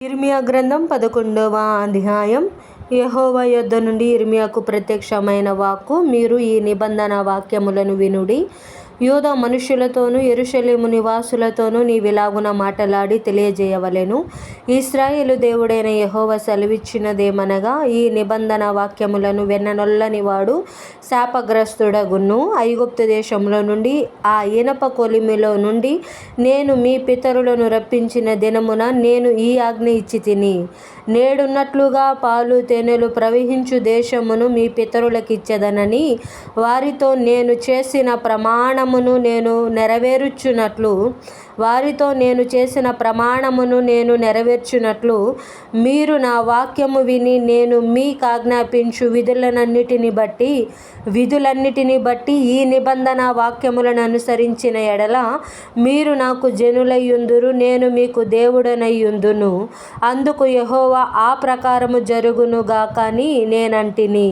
ఇర్మియా గ్రంథం పదకొండవ అధ్యాయం. యహోవ యొద్ద నుండి ఇర్మియాకు ప్రత్యక్షమైన వాక్కు మీరు ఈ నిబంధన వాక్యములను వినుడి యూద మనుషులతోనూ ఎరుషలేము నివాసులతోనూ నీవిలాగున మాటలాడి తెలియజేయవలెను. ఇస్రాయేలు దేవుడైన యహోవ సెలవిచ్చినదేమనగా ఈ నిబంధన వాక్యములను వెన్ననొల్లని వాడు శాపగ్రస్తుడగును. ఐగుప్తు దేశంలో నుండి ఆ ఇనప కొలిమిలో నుండి నేను మీ పితరులను రప్పించిన దినమున నేను ఈ ఆజ్ఞ ఇచ్చి తిని. నేడున్నట్లుగా పాలు తేనెలు ప్రవహించు దేశమును మీ పితరులకిచ్చెదనని వారితో నేను చేసిన ప్రమాణం ప్రమాణమును నేను నెరవేర్చునట్లు వారితో నేను చేసిన ప్రమాణమును నేను నెరవేర్చునట్లు మీరు నా వాక్యము విని నేను మీకాజ్ఞాపించు విధులనన్నిటిని బట్టి విధులన్నిటిని బట్టి ఈ నిబంధన వాక్యములను అనుసరించిన ఎడల మీరు నాకు జనులయ్యుందురు నేను మీకు దేవుడనయ్యుందును. అందుకు యహోవా ఆ ప్రకారము జరుగును కానీ నేనంటిని.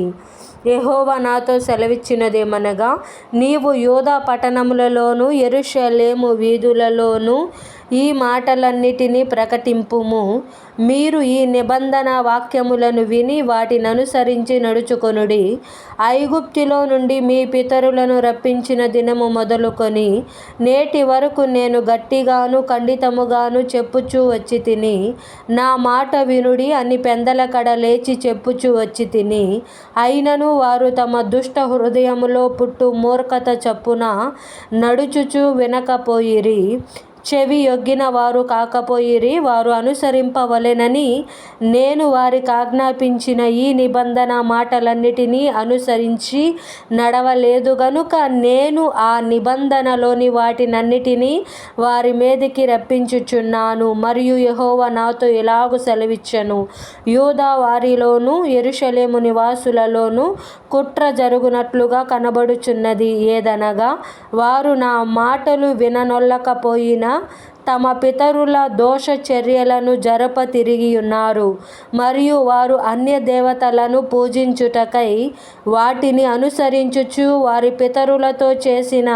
యహోవా నాతో సెలవిచ్చినదేమనగా నీవు యూదా పట్టణములలోను యెరూషలేము వీధులలోను ఈ మాటలన్నిటినీ ప్రకటింపుము. మీరు ఈ నిబంధన వాక్యములను విని వాటిననుసరించి నడుచుకొనుడి. ఐగుప్తిలో నుండి మీ పితరులను రప్పించిన దినము మొదలుకొని నేటి వరకు నేను గట్టిగాను ఖండితముగాను చెప్పుచూ వచ్చి తిని నా మాట వినుడి అని పెందల కడ లేచి చెప్పుచూ వచ్చి తిని అయినను వారు తమ దుష్ట హృదయములో పుట్టు మూర్ఖత చప్పున నడుచుచూ వినకపోయిరి. చెవి యొగ్గిన వారు కాకపోయిరి వారు అనుసరింపవలెనని నేను వారికి ఆజ్ఞాపించిన ఈ నిబంధన మాటలన్నిటినీ అనుసరించి నడవలేదు గనుక నేను ఆ నిబంధనలోని వాటినన్నిటినీ వారి మీదకి రప్పించుచున్నాను. మరియు యహోవ నాతో ఇలాగు సెలవిచ్చను? యూదా వారిలోను ఎరుషలేము నివాసులలోను కుట్ర జరుగునట్లుగా కనబడుచున్నది. ఏదనగా వారు నా మాటలు విననొల్లకపోయినా తమ పితరుల దోష చర్యలను జరప తిరిగియున్నారు. మరియు వారు అన్య దేవతలను పూజించుటకై వాటిని అనుసరించుచు వారి పితరులతో చేసిన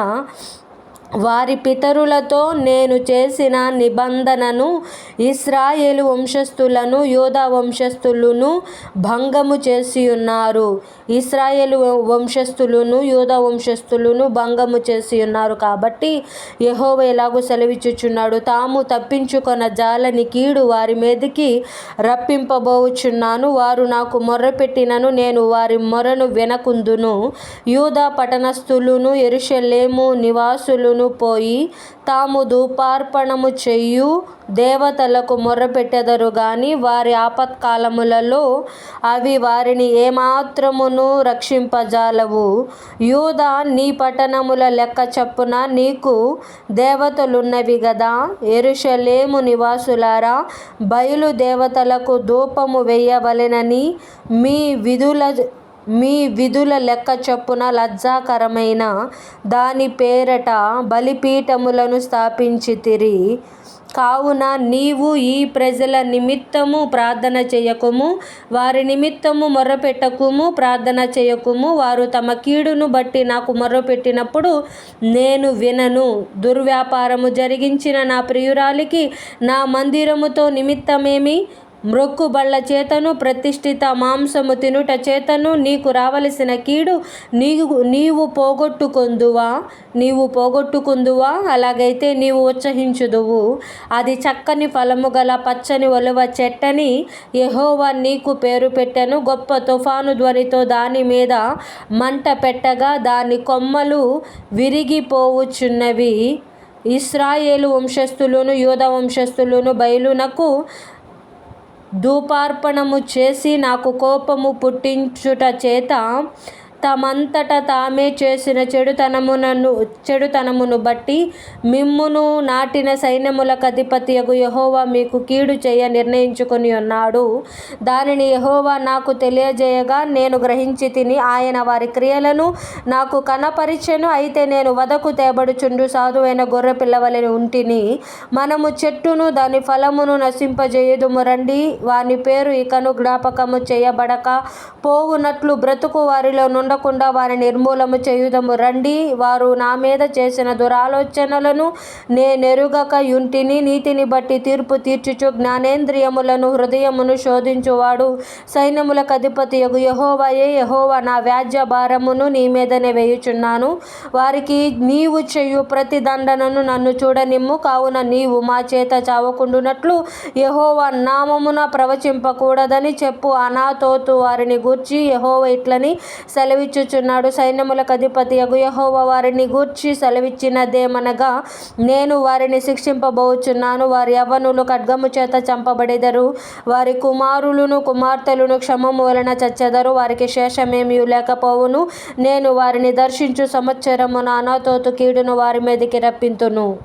వారి పితరులతో నేను చేసిన నిబంధనను ఇస్రాయేలు వంశస్థులను యూదా వంశస్థులను భంగము చేసి ఉన్నారు ఇస్రాయేలు వంశస్థులను యూదా వంశస్థులను భంగము చేసి ఉన్నారు కాబట్టి యహోవ ఎలాగో సెలవిచ్చుచున్నాడు. తాము తప్పించుకున్న జాలని కీడు వారి మీదకి రప్పింపబోచున్నాను. వారు నాకు మొర్రపెట్టినను నేను వారి మొరను వినకుందును. యూదా పట్టణస్థులను ఎరుషలేము నివాసులను పోయి తాము ధూపార్పణము చేయు దేవతలకు మొర్రపెట్టెదరు గాని వారి ఆపత్కాలములలో అవి వారిని ఏమాత్రమును రక్షింపజాలవు. యూదా నీ పట్టణముల లెక్క చొప్పున నీకు దేవతలున్నవి గదా? ఎరుషలేము నివాసులారా బయలు దేవతలకు ధూపము వేయవలెనని మీ విధుల మీ విధుల లెక్క చొప్పున లజ్జాకరమైన దాని పేరట బలిపీఠములను స్థాపించితిరి. కావున నీవు ఈ ప్రజల నిమిత్తము ప్రార్థన చేయకుము వారి నిమిత్తము మొరపెట్టకుము ప్రార్థన చేయకుము. వారు తమ కీడును బట్టి నాకు మొరపెట్టినప్పుడు నేను వినను. దుర్వ్యాపారము జరిగించిన నా ప్రియురాలికి నా మందిరముతో నిమిత్తమేమి? మ్రొక్కుబళ్ళ చేతను ప్రతిష్ఠిత మాంసము తినుట చేతను నీకు రావలసిన కీడు నీవు నీవు పోగొట్టుకొందువా? నీవు పోగొట్టుకుందువా? అలాగైతే నీవు ఉత్సహించుదువు అది చక్కని ఫలము గల పచ్చని ఒలువ చెట్టని యెహోవా నీకు పేరు పెట్టెను. గొప్ప తుఫాను ధ్వనితో దాని మీద మంట పెట్టగా దాని కొమ్మలు విరిగిపోవుచున్నవి. ఇస్రాయేలు వంశస్థులను యూద వంశస్థులను బయలునకు ధూపార్పణము చేసి నాకు కోపము పుట్టించుట చేత తమంతట తామే చేసిన చెడుతనమునను చెడుతనమును బట్టి మిమ్మును నాటిన సైన్యముల అధిపతియగు యెహోవా మీకు కీడు చేయ నిర్ణయించుకొని ఉన్నాడు. దానిని యహోవా నాకు తెలియజేయగా నేను గ్రహించి తిని ఆయన వారి క్రియలను నాకు కనపరిచెను. అయితే నేను వదకు తేబడుచుండు. సాధువైన గొర్రె పిల్లవలని ఉంటిని మనము చెట్టును దాని ఫలమును నశింపజేయుదుము రండి వాని పేరు ఇకను జ్ఞాపకము చేయబడక పోవునట్లు బ్రతుకు వారిలో నుండి ఉండకుండా వారి నిర్మూలము చేయుదము. రండి వారు నా మీద చేసిన దురాలోచనలను నేనెరుగక యుంటిని నీతిని బట్టి తీర్పు తీర్చుచు జ్ఞానేంద్రియములను హృదయమును శోధించువాడు. సైన్యములకు అధిపతియగు యహోవయే యహోవ నా వ్యాజ్య భారమును నీ మీదనే వేయుచున్నాను. వారికి నీవు చేయు ప్రతి దండనను నన్ను చూడనిమ్ము. కావున నీవు మా చేత చావకుండునట్లు యహోవ నామమున ప్రవచింపకూడదని చెప్పు. అనాతోతు వారిని గూర్చి యహోవ ఇట్లని సెలవిచ్చుచున్నాడు. సైన్యములకు అధిపతి యెహోవా వారిని గూర్చి సెలవిచ్చినదేమనగా నేను వారిని శిక్షింపబోచున్నాను. వారి యవ్వనులు ఖడ్గము చేత చంపబడెదరు. వారి కుమారులను కుమార్తెలను క్షమము వలన చచ్చెదరు. వారికి శేషమేమీ లేకపోవును. నేను వారిని దర్శించు సంవత్సరమున అనాతోతు కీడును వారి మీదకి రప్పింతును.